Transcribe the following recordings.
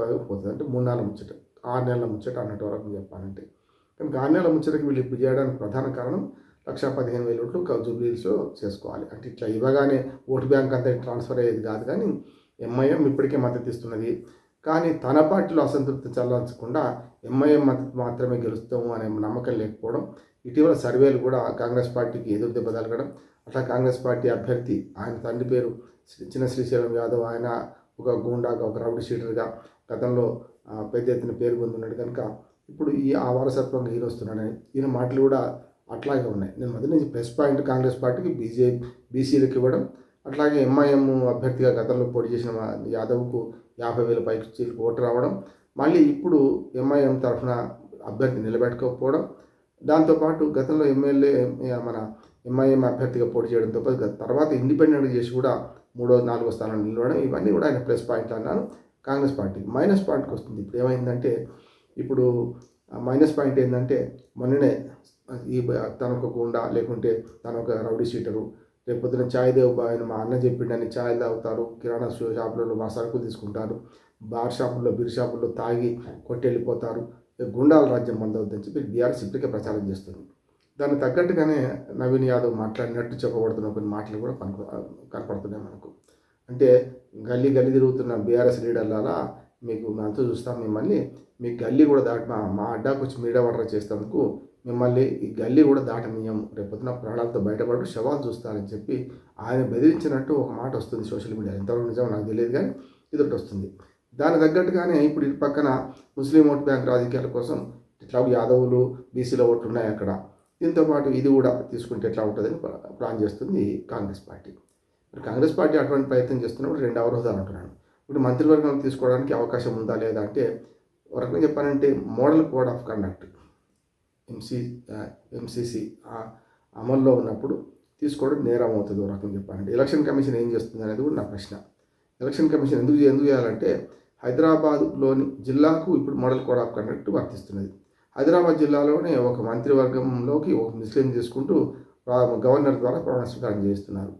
పోతుంది. అంటే మూడు నెలల ముచ్చట ఆరు నెలల ముచ్చట అన్నట్టు వరకు చెప్పాలంటే. కనుక ఆరు నెలల ముచ్చటకి వీళ్ళు ఇప్పుడు చేయడానికి ప్రధాన కారణం లక్ష పదిహేను వేల ఓట్లు జూబ్లీస్లో చేసుకోవాలి. అంటే ఇట్లా ఇవ్వగానే ఓటు బ్యాంక్ అంతా ట్రాన్స్ఫర్ అయ్యేది కాదు కానీ ఎంఐఎం ఇప్పటికే మద్దతు ఇస్తున్నది. కానీ తన పార్టీలో అసంతృప్తి చల్లార్చకుండా ఎంఐఎం మద్దతు మాత్రమే గెలుస్తాము అనే నమ్మకం లేకపోవడం ఇటీవల సర్వేలు కూడా కాంగ్రెస్ పార్టీకి ఎదురు దెబ్బ తగలడం అట్లా కాంగ్రెస్ పార్టీ అభ్యర్థి ఆయన తండ్రి పేరు శ్రీ- చిన్న శ్రీశైలం యాదవ్ ఆయన ఒక గూండాగా ఒక రౌడీ షీటర్గా గతంలో పెద్ద ఎత్తున పేరు పొందున్నాడు. కనుక ఇప్పుడు ఈ ఆ వారసత్వంగా ఈయన వస్తున్నాడని ఈయన మాటలు కూడా అట్లాగే ఉన్నాయి. నేను మొదటి నుంచి ప్లస్ పాయింట్ కాంగ్రెస్ పార్టీకి బీజే బీసీలకు ఇవ్వడం అట్లాగే ఎంఐఎం అభ్యర్థిగా గతంలో పోటీ చేసిన యాదవ్కు యాభై వేల పైకి చీలకు ఓటు రావడం మళ్ళీ ఇప్పుడు ఎంఐఎం తరఫున అభ్యర్థి నిలబెట్టకపోవడం దాంతోపాటు గతంలో ఎమ్మెల్యే మన ఎంఐఎం అభ్యర్థిగా పోటీ చేయడంతో పాటు తర్వాత ఇండిపెండెంట్ చేసి కూడా మూడో నాలుగో స్థానం నిలవడం ఇవన్నీ కూడా ఆయన ప్లస్ పాయింట్ అన్నాను కాంగ్రెస్ పార్టీకి మైనస్ పాయింట్కి వస్తుంది. ఇప్పుడు ఏమైందంటే ఇప్పుడు మైనస్ పాయింట్ ఏంటంటే మొన్ననే ఈ తనొక గుండా లేకుంటే తన రౌడీ షీటరు రేపు పొద్దున చాయ్ దేవ్ ఆయన మా అన్న చెప్పిండని చాయ్ తాగుతారు కిరాణా షో షాపులలో మా సరుకులు తీసుకుంటారు బార్ షాపుల్లో బీర్ షాపుల్లో తాగి కొట్టెళ్ళిపోతారు గుండాల రాజ్యం మందవుద్దని చెప్పి బీఆర్ఎస్ ఇప్పటికే ప్రచారం చేస్తుంది. దానికి తగ్గట్టుగానే నవీన్ యాదవ్ మాట్లాడినట్టు చెప్పబడుతున్న కొన్ని మాటలు కూడా కనపడుతున్నాయి మనకు. అంటే గల్లీ గల్లీ తిరుగుతున్న బీఆర్ఎస్ లీడర్లలా మీకు అంతా చూస్తాం మిమ్మల్ని. మీ గల్లీ కూడా దాట మా అడ్డాకు వచ్చి మీడియా వాటర్ చేసేందుకు మిమ్మల్ని ఈ గల్లీ కూడా దాటనీయం. రేపొద్దున ప్రాణాలతో బయటపడు శవాలు చూస్తారని చెప్పి ఆయన బెదిరించినట్టు ఒక మాట వస్తుంది సోషల్ మీడియా ఎంతవరకు నిజమో నాకు తెలియదు కానీ ఇది ఒకటి వస్తుంది. దానికి తగ్గట్టుగానే ఇప్పుడు ఇటు పక్కన ముస్లిం ఓట్ బ్యాంక్ రాజకీయాల కోసం ఇట్లా యాదవులు బీసీల ఓట్లు ఉన్నాయి అక్కడ. దీంతో పాటు ఇది కూడా తీసుకుంటే ఎట్లా ఉంటుందని ప్లా- ప్లాన్ చేస్తుంది కాంగ్రెస్ పార్టీ. మరి కాంగ్రెస్ పార్టీ అటువంటి ప్రయత్నం చేస్తున్నప్పుడు రెండు అవరోధాలు అంటున్నాను ఇప్పుడు మంత్రివర్గం తీసుకోవడానికి అవకాశం ఉందా లేదా అంటే ఒక రకంగా చెప్పాలంటే model code of conduct MC MCC అమల్లో ఉన్నప్పుడు తీసుకోవడం నేరం అవుతుంది ఒక రకంగా చెప్పాలంటే. ఎలక్షన్ కమిషన్ ఏం చేస్తుంది అనేది కూడా నా ప్రశ్న. ఎలక్షన్ కమిషన్ ఎందుకు ఎందుకు చేయాలంటే హైదరాబాద్లోని జిల్లాకు ఇప్పుడు మోడల్ కోడ్ ఆఫ్ కండక్ట్ వర్తిస్తున్నది. హైదరాబాద్ జిల్లాలోనే ఒక మంత్రివర్గంలోకి ఒక ముస్లిం తీసుకుంటూ గవర్నర్ ద్వారా ప్రమాణ స్వీకారం చేస్తున్నారు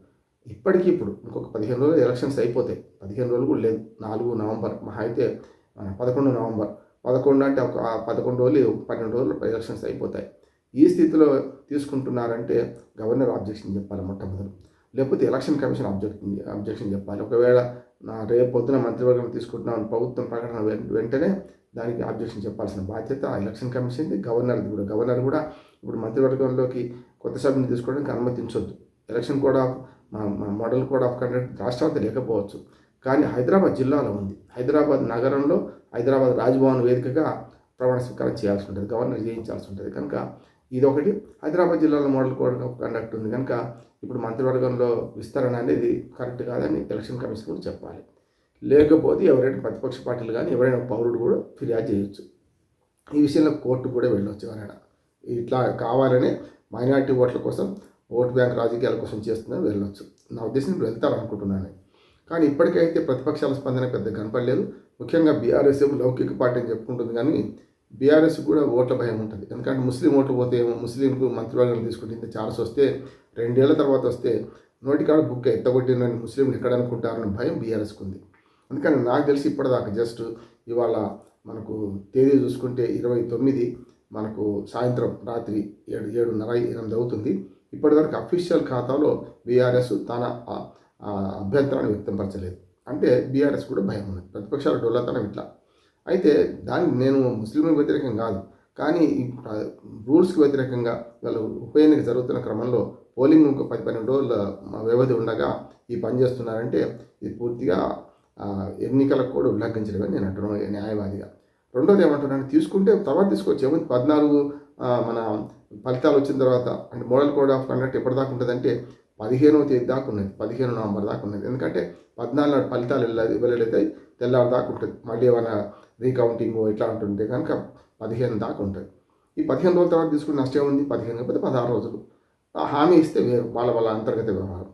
ఇప్పటికీ ఇప్పుడు ఇంకొక పదిహేను రోజులు ఎలక్షన్స్ అయిపోతాయి. పదిహేను రోజులు కూడా లేదు. నాలుగు నవంబర్. మహా అయితే పదకొండు నవంబర్. పదకొండు అంటే ఒక పదకొండు రోజులు పన్నెండు రోజులు ఎలక్షన్స్ అయిపోతాయి. ఈ స్థితిలో తీసుకుంటున్నారంటే గవర్నర్ ఆబ్జెక్షన్ చెప్పాలి మొట్టమొదటి. లేకపోతే ఎలక్షన్ కమిషన్ అబ్జెక్షన్ అబ్జెక్షన్ చెప్పాలి. ఒకవేళ నా రేపు పొద్దున మంత్రివర్గం తీసుకుంటున్నాను ప్రభుత్వం ప్రకటన వెంటనే దానికి ఆబ్జెక్షన్ చెప్పాల్సిన బాధ్యత ఎలక్షన్ కమిషన్ది గవర్నర్ది కూడా. గవర్నర్ కూడా ఇప్పుడు మంత్రివర్గంలోకి కొత్త సభ్యుని తీసుకోవడానికి అనుమతించొద్దు. ఎలక్షన్ కూడా మోడల్ కోడ్ ఆఫ్ కండక్ట్ రాష్ట్రాలతో లేకపోవచ్చు. కానీ హైదరాబాద్ జిల్లాలో ఉంది. హైదరాబాద్ నగరంలో హైదరాబాద్ రాజ్భవన్ వేదికగా ప్రమాణ స్వీకారం చేయాల్సి ఉంటుంది. గవర్నర్ చేయించాల్సి ఉంటుంది. కనుక ఇది ఒకటి హైదరాబాద్ జిల్లాలో మోడల్ కోడ్ ఆఫ్ కండక్ట్ ఉంది. కనుక ఇప్పుడు మంత్రివర్గంలో విస్తరణ అనేది కరెక్ట్ కాదని ఎలక్షన్ కమిషన్ కూడా చెప్పాలి. లేకపోతే ఎవరైనా ప్రతిపక్ష పార్టీలు కానీ ఎవరైనా పౌరుడు కూడా ఫిర్యాదు చేయొచ్చు. ఈ విషయంలో కోర్టు కూడా వెళ్ళొచ్చు ఎవరైనా. ఇట్లా కావాలనే మైనారిటీ ఓట్ల కోసం ఓట్ బ్యాంక్ రాజకీయాల కోసం చేస్తుందని వెళ్ళొచ్చు. నా ఉద్దేశం ఇప్పుడు వెళ్తారు అనుకుంటున్నాను కానీ ఇప్పటికైతే ప్రతిపక్షాల స్పందన పెద్ద కనపడలేదు. ముఖ్యంగా బీఆర్ఎస్ లౌకిక పార్టీ అని చెప్పుకుంటుంది కానీ బీఆర్ఎస్ కూడా ఓట్ల భయం ఉంటుంది. ఎందుకంటే ముస్లిం ఓట్లు పోతే ఏమో ముస్లింకు మంత్రివర్గం తీసుకుంటే ఇంత ఛాన్స్ వస్తే రెండేళ్ళ తర్వాత వస్తే నోటికాడ బుక్ ఎత్తగొట్టిన ముస్లింలు ఎక్కడ అనుకుంటారని భయం బీఆర్ఎస్కి ఉంది. అందుకని నాకు తెలిసి ఇప్పటిదాకా జస్ట్ ఇవాళ మనకు తేదీ చూసుకుంటే ఇరవై తొమ్మిది మనకు సాయంత్రం రాత్రి ఏడు ఏడున్నర ఎనిమిది అవుతుంది. ఇప్పటివరకు అఫీషియల్ ఖాతాలో బీఆర్ఎస్ తన అభ్యంతరాన్ని వ్యక్తపరచలేదు. అంటే బీఆర్ఎస్ కూడా భయం ఉంది ప్రతిపక్షాల డొల్లతనం ఇట్లా. అయితే దాన్ని నేను ముస్లింలకు వ్యతిరేకం కాదు. కానీ ఈ రూల్స్కి వ్యతిరేకంగా వాళ్ళు ఉప ఎన్నిక జరుగుతున్న క్రమంలో పోలింగ్ ఒక పది పన్నెండు రోజుల వ్యవధి ఉండగా ఈ పని చేస్తున్నారంటే ఇది పూర్తిగా ఎన్నికలకు ఎన్నికల కూడా ఉల్లంఘించడమే నేను అంటున్నాను న్యాయవాదిగా. రెండోది ఏమంటున్నాను తీసుకుంటే తర్వాత తీసుకోవచ్చు ఏమో పద్నాలుగు మన ఫలితాలు వచ్చిన తర్వాత అంటే మోడల్ కోడ్ ఆఫ్ కండక్ట్ ఎప్పటిదాకా ఉంటుందంటే పదిహేనవ తేదీ దాకా ఉన్నది. పదిహేను నవంబర్ దాకా ఉన్నది. ఎందుకంటే పద్నాలుగు నాడు ఫలితాలు వెళ్ళదు వెళ్ళడైతే తెల్లవారు దాకా ఉంటుంది. మళ్ళీ ఏమైనా రీకౌంటింగ్ ఇట్లా ఉంటుంటే కనుక పదిహేను దాకా ఉంటుంది. ఈ పదిహేను రోజుల తర్వాత తీసుకున్న నష్టం ఉంది పదిహేను కాకపోతే పదహారు రోజులు. ఆ హామీ ఇస్తే వేరు వాళ్ళ వాళ్ళ అంతర్గత వ్యవహారం.